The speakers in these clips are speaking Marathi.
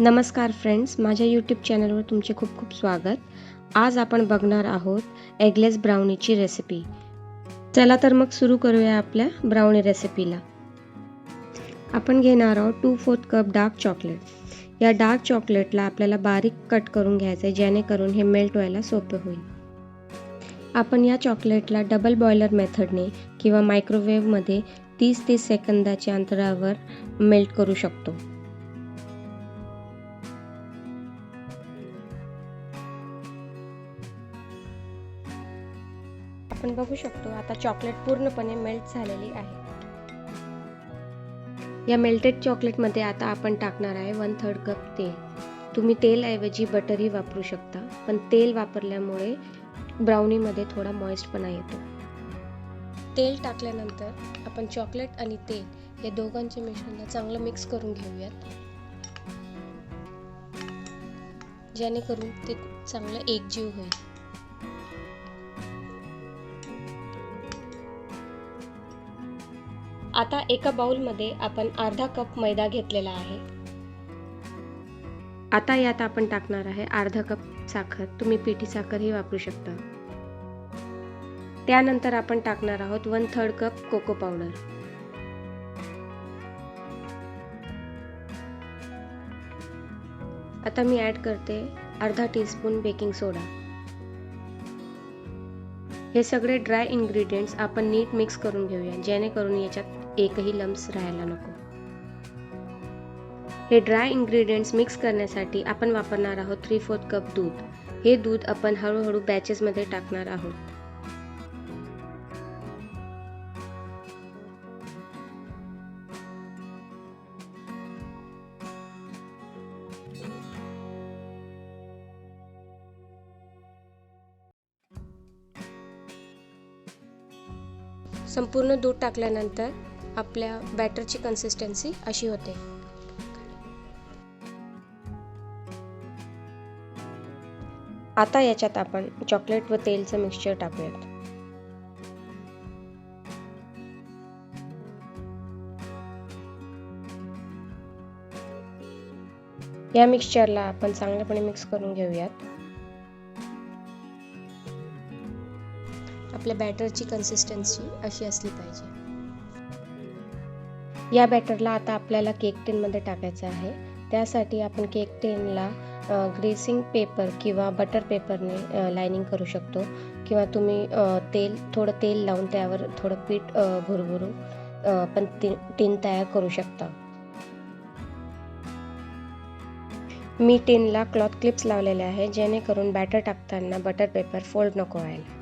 नमस्कार फ्रेंड्स माझ्या यूट्यूब चॅनलवर तुमचे खूप खूप स्वागत. आज आपण बघणार आहोत एगलेस ब्राउनीची रेसिपी चला तर मग सुरू करूया आपल्या ब्राउनी रेसिपीला आपण घेणार आहोत two fourth cup dark chocolate या डार्क चॉकलेटला आपल्याला बारीक कट करून घ्यायचं आहे जेणेकरून हे मेल्ट व्हायला सोपे होईल. आपण या चॉकलेटला डबल बॉयलर मेथडने किंवा मायक्रोवेव्हमध्ये तीस तीस सेकंदाच्या अंतरावर मेल्ट करू शकतो. आपण बघू शकतो आता चॉकलेट पूर्णपणे मेल्ट झालेली आहे. या मेल्टेड चॉकलेटमध्ये आता आपण टाकणार आहे वन थर्ड कप तेल. तुम्ही तेलऐवजी बटरही वापरू शकता पण तेल वापरल्यामुळे ब्राउनीमध्ये थोडा मॉइस्टपणा येतो. तेल टाकल्यानंतर आपण चॉकलेट आणि तेल या दोघांचे मिश्रणला चांगलं मिक्स करून घेऊयात. जेणेकरून ते चांगलं एकजीव होईल. आता एका बाउलमध्ये आपण अर्धा कप मैदा घेतलेला आहे. आता यात आपण टाकणार आहे अर्धा कप साखर. तुम्ही पिठी साखरही वापरू शकता. त्यानंतर आपण टाकणार आहोत one third cup cocoa powder आता मी ॲड करते अर्धा टीस्पून बेकिंग सोडा हे सगळे ड्राय इन्ग्रेडियंट्स आपण नीट मिक्स करून घेऊया. जेणेकरून याच्यात एकही लम्स राहायला नको. हे ड्राय इन्ग्रेडियंट्स मिक्स करण्यासाठी आपण वापरणार आहोत थ्री फोर्थ कप दूध. हे दूध आपण हळूहळू बॅचेसमध्ये टाकणार आहोत. संपूर्ण दूध टाकल्यानंतर आपल्या बॅटरची कन्सिस्टन्सी अशी होते. आता याच्यात आपण चॉकलेट व तेलचं मिक्सचर टाकूयात. या मिक्सचरला आपण चांगल्यापणे मिक्स करून घेऊयात. आपल्या बॅटरची कन्सिस्टन्सी अशी असली पाहिजे. या बॅटरला आता आपल्याला केक टिनमध्ये टाकायचं आहे. त्यासाठी आपण केक टिनला ग्रेसिंग पेपर किंवा बटर पेपरने लायनिंग करू शकतो. किंवा तुम्ही तेल थोडं तेल लावून त्यावर थोडं पीठ भुरभुरून पण टिन तयार करू शकता. मी टिनला क्लॉथ क्लिप्स लावलेले आहे जेणेकरून बॅटर टाकताना बटर पेपर फोल्ड नको व्हायला.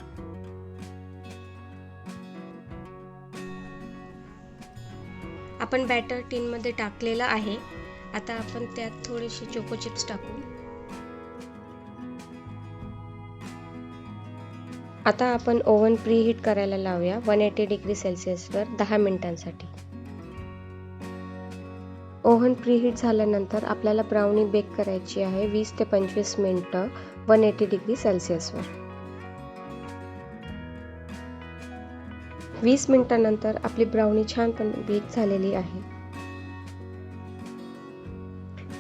आपण बॅटर टीनमध्ये टाकलेलं आहे. आता आपण त्यात थोडेसे चोको चिप्स टाकू. आता आपण ओव्हन प्रीहीट करायला लावूया. वन एटी डिग्री सेल्सिअसवर दहा मिनिटांसाठी. ओव्हन प्रीहीट झाल्यानंतर आपल्याला ब्राउनी बेक करायची आहे. वीस ते पंचवीस मिनटं वन एटी डिग्री सेल्सिअसवर वीस मिनिटानंतर आपली ब्राउनी छान पण बेक झालेली आहे.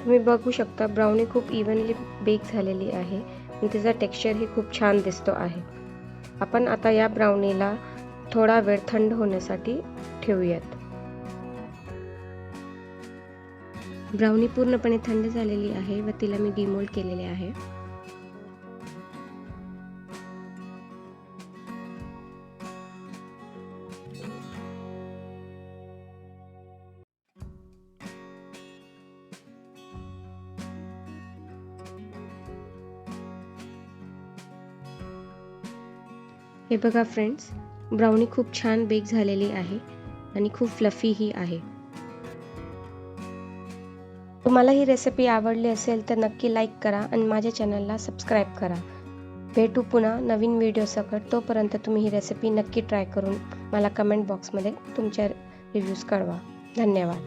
तुम्ही बघू शकता ब्राउनी खूप इव्हनली बेक झालेली आहे आणि तिचा टेक्स्चरही खूप छान दिसतो आहे. आपण आता या ब्राउनीला थोडा वेळ थंड होण्यासाठी ठेवूयात. ब्राउनी पूर्णपणे थंड झालेली आहे व तिला मी डिमोल्ड केलेले आहे. हे बघा फ्रेंड्स ब्राउनी खूप छान बेक झालेली आहे आणि खूप फ्लफीही आहे. तुम्हाला ही रेसिपी आवडली असेल तर नक्की लाईक करा आणि माझ्या चॅनलला सबस्क्राईब करा. भेटू पुन्हा नवीन व्हिडिओसकट तोपर्यंत तुम्ही ही रेसिपी नक्की ट्राय करून मला कमेंट बॉक्समध्ये तुमच्या रिव्ह्यूज कळवा. धन्यवाद.